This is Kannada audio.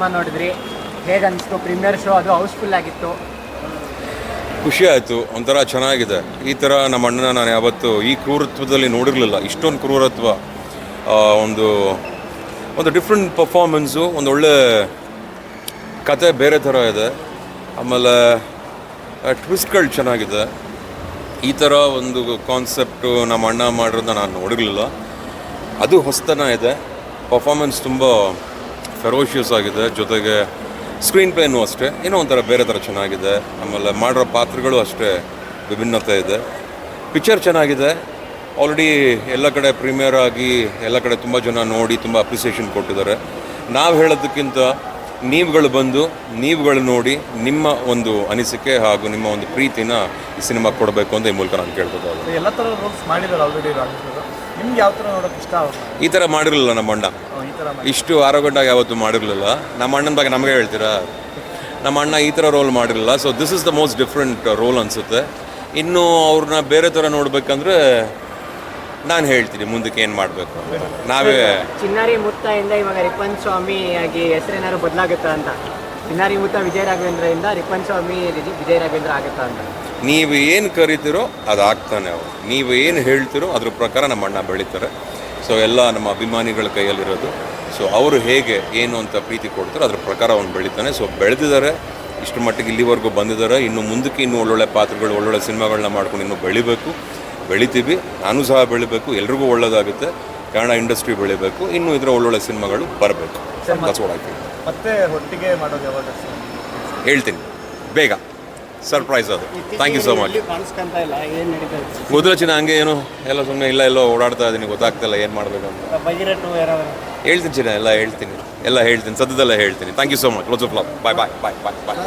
ಸಿನಿಮಾ ನೋಡಿದ್ರಿ? ಹೇಗೆ ಪ್ರೀಮಿಯರ್ ಶೋ ಅದು ಹೌಸ್ಫುಲ್ ಆಗಿತ್ತು. ಖುಷಿ ಆಯಿತು. ಒಂಥರ ಚೆನ್ನಾಗಿದೆ. ಈ ಥರ ನಮ್ಮ ಅಣ್ಣನ ನಾನು ಯಾವತ್ತು ಈ ಕ್ರೂರತ್ವದಲ್ಲಿ ನೋಡಿರಲಿಲ್ಲ. ಇಷ್ಟೊಂದು ಕ್ರೂರತ್ವ ಒಂದು ಒಂದು ಡಿಫ್ರೆಂಟ್ ಪರ್ಫಾರ್ಮೆನ್ಸು ಒಂದು ಒಳ್ಳೆ ಕತೆ ಬೇರೆ ಥರ ಇದೆ. ಆಮೇಲೆ ಟ್ವಿಸ್ಟ್ಗಳು ಚೆನ್ನಾಗಿದೆ. ಈ ಥರ ಒಂದು ಕಾನ್ಸೆಪ್ಟು ನಮ್ಮ ಅಣ್ಣ ಮಾಡಿರೋದನ್ನ ನಾನು ನೋಡಿರಲಿಲ್ಲ. ಅದು ಹೊಸತನ ಇದೆ. ಪರ್ಫಾರ್ಮೆನ್ಸ್ ತುಂಬ ಫೆರೋಷಿಯಸ್ ಆಗಿದೆ. ಜೊತೆಗೆ ಸ್ಕ್ರೀನ್ ಪ್ಲೇನು ಅಷ್ಟೇ. ಏನೋ ಒಂಥರ ಬೇರೆ ಥರ ಚೆನ್ನಾಗಿದೆ. ಆಮೇಲೆ ಮಾಡಿರೋ ಪಾತ್ರಗಳು ಅಷ್ಟೇ ವಿಭಿನ್ನತೆ ಇದೆ. ಪಿಕ್ಚರ್ ಚೆನ್ನಾಗಿದೆ. ಆಲ್ರೆಡಿ ಎಲ್ಲ ಕಡೆ ಪ್ರೀಮಿಯರ್ ಆಗಿ ಎಲ್ಲ ಕಡೆ ತುಂಬ ಜನ ನೋಡಿ ತುಂಬ ಅಪ್ರಿಸಿಯೇಷನ್ ಕೊಟ್ಟಿದ್ದಾರೆ. ನಾವು ಹೇಳೋದಕ್ಕಿಂತ ನೀವುಗಳು ಬಂದು, ನೀವುಗಳು ನೋಡಿ ನಿಮ್ಮ ಒಂದು ಅನಿಸಿಕೆ ಹಾಗೂ ನಿಮ್ಮ ಒಂದು ಪ್ರೀತಿನ ಈ ಸಿನಿಮಾ ಕೊಡಬೇಕು ಅಂತ ಈ ಮೂಲಕ ನಾನು ಕೇಳ್ಬೋದು ಎಲ್ಲ ಥರ ರೋಲ್ಸ್ ಮಾಡಿದ್ದಾರೆ ಆಲ್ರೆಡಿ ನಿಮ್ಗೆ ಯಾವ ಥರ ನೋಡೋಕೆ ಇಷ್ಟ ಆಗುತ್ತೆ ಈ ಥರ ಮಾಡಿರಲಿಲ್ಲ ನಮ್ಮ ಅಣ್ಣ. ಈ ಥರ ಇಷ್ಟು ಆರೋಗ್ಯ ಯಾವತ್ತೂ ಮಾಡಿರಲಿಲ್ಲ. ನಮ್ಮ ಅಣ್ಣನ ಬಗ್ಗೆ ನಮಗೆ ಹೇಳ್ತೀರಾ? ನಮ್ಮ ಅಣ್ಣ ಈ ಥರ ರೋಲ್ ಮಾಡಿರಲಿಲ್ಲ. So this is the most different role ಅನ್ಸುತ್ತೆ. ಇನ್ನು ಅವ್ರನ್ನ ಬೇರೆ ಥರ ನೋಡ್ಬೇಕಂದ್ರೆ ನಾನು ಹೇಳ್ತೀನಿ ಮುಂದಕ್ಕೆ ಏನು ಮಾಡಬೇಕು ಅಂತ. ನಾವೇ ಚಿನ್ನಾರಿ ಮುತ್ತಾಯಿಂದ ಇವಾಗ ರಿಪನ್ ಸ್ವಾಮಿ ಆಗಿ ಹೆಸರೇನಾದ್ರು ಬದಲಾಗುತ್ತಾ ಅಂತ? ಚಿನ್ನಾರಿ ಮುತ್ತ ವಿಜಯ ರಾಘವೇಂದ್ರದಿಂದ ರಿಪನ್ ಸ್ವಾಮಿ ವಿಜಯ ರಾಘವೇಂದ್ರ ಆಗುತ್ತಾ ಅಂತ. ನೀವು ಏನು ಕರಿತೀರೋ ಅದು ಆಗ್ತಾನೆ ಅವರು. ನೀವು ಏನು ಹೇಳ್ತೀರೋ ಅದ್ರ ಪ್ರಕಾರ ನಮ್ಮ ಅಣ್ಣ ಬೆಳೀತಾರೆ. ಸೊ ಎಲ್ಲ ನಮ್ಮ ಅಭಿಮಾನಿಗಳ ಕೈಯಲ್ಲಿರೋದು. ಸೊ ಅವರು ಹೇಗೆ ಏನು ಅಂತ ಪ್ರೀತಿ ಕೊಡ್ತಾರೋ ಅದ್ರ ಪ್ರಕಾರ ಅವ್ನು ಬೆಳೀತಾನೆ. ಸೊ ಬೆಳೆದಿದ್ದಾರೆ ಇಷ್ಟು ಮಟ್ಟಿಗೆ ಇಲ್ಲಿವರೆಗೂ ಬಂದಿದ್ದಾರೆ. ಇನ್ನು ಮುಂದಕ್ಕೆ ಇನ್ನೂ ಒಳ್ಳೊಳ್ಳೆ ಪಾತ್ರಗಳು ಒಳ್ಳೊಳ್ಳೆ ಸಿನಿಮಾಗಳನ್ನ ಮಾಡ್ಕೊಂಡು ಇನ್ನೂ ಬೆಳಿಬೇಕು. ಬೆಳಿತೀವಿ. ನಾನು ಸಹ ಬೆಳಿಬೇಕು. ಎಲ್ರಿಗೂ ಒಳ್ಳೆಯದಾಗುತ್ತೆ ಕನ್ನಡ ಇಂಡಸ್ಟ್ರಿ ಬೆಳಿಬೇಕು. ಇನ್ನೂ ಇದರ ಒಳ್ಳೊಳ್ಳೆ ಸಿನಿಮಾಗಳು ಬರಬೇಕು. ಮತ್ತೆ ಒಟ್ಟಿಗೆ ಮಾಡೋದು ಯಾವಾಗ ಹೇಳ್ತೀನಿ. ಬೇಗ. ಸರ್ಪ್ರೈಸ್ ಅದು. ಥ್ಯಾಂಕ್ ಯು ಸೊ ಮಚ್ ಚಿನ್ನ ಹಂಗೆ ಏನು ಎಲ್ಲ ಸುಮ್ಮನೆ ಇಲ್ಲ ಎಲ್ಲೋ ಓಡಾಡ್ತಾ ಇದ್ದೀನಿ ಗೊತ್ತಾಗ್ತಿಲ್ಲ ಏನು ಮಾಡಬೇಕು ಅಂತ. ಹೇಳ್ತೀನಿ ಚಿನ್ನ ಎಲ್ಲ ಹೇಳ್ತೀನಿ. ಎಲ್ಲ ಹೇಳ್ತೀನಿ ಸದ್ಯದಲ್ಲ ಹೇಳ್ತೀನಿ. Thank you so much lots of love bye bye bye bye bye